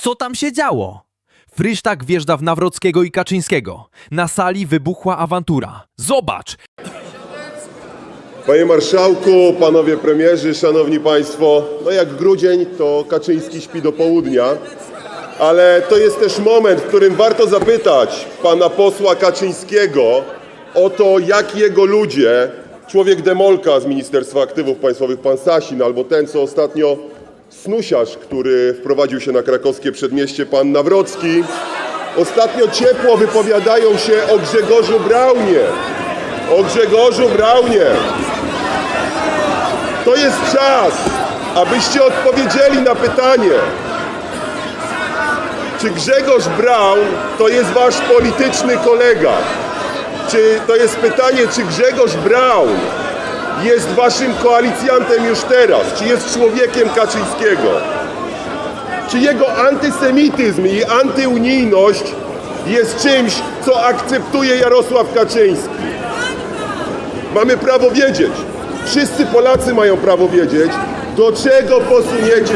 Co tam się działo? Frysztak wjeżdża w Nawrockiego i Kaczyńskiego. Na sali wybuchła awantura. Zobacz! Panie marszałku, panowie premierzy, szanowni państwo, no jak grudzień, to Kaczyński śpi do południa, ale to jest też moment, w którym warto zapytać pana posła Kaczyńskiego o to, jak jego ludzie, człowiek demolka z Ministerstwa Aktywów Państwowych, pan Sasin, albo ten, co ostatnio snusiarz, który wprowadził się na krakowskie przedmieście, pan Nawrocki, ostatnio ciepło wypowiadają się o Grzegorzu Braunie. O Grzegorzu Braunie. To jest czas, abyście odpowiedzieli na pytanie, czy Grzegorz Braun to jest wasz polityczny kolega? Czy to jest pytanie, czy Grzegorz Braun jest waszym koalicjantem już teraz? Czy jest człowiekiem Kaczyńskiego? Czy jego antysemityzm i antyunijność jest czymś, co akceptuje Jarosław Kaczyński? Mamy prawo wiedzieć. Wszyscy Polacy mają prawo wiedzieć, do czego posuniecie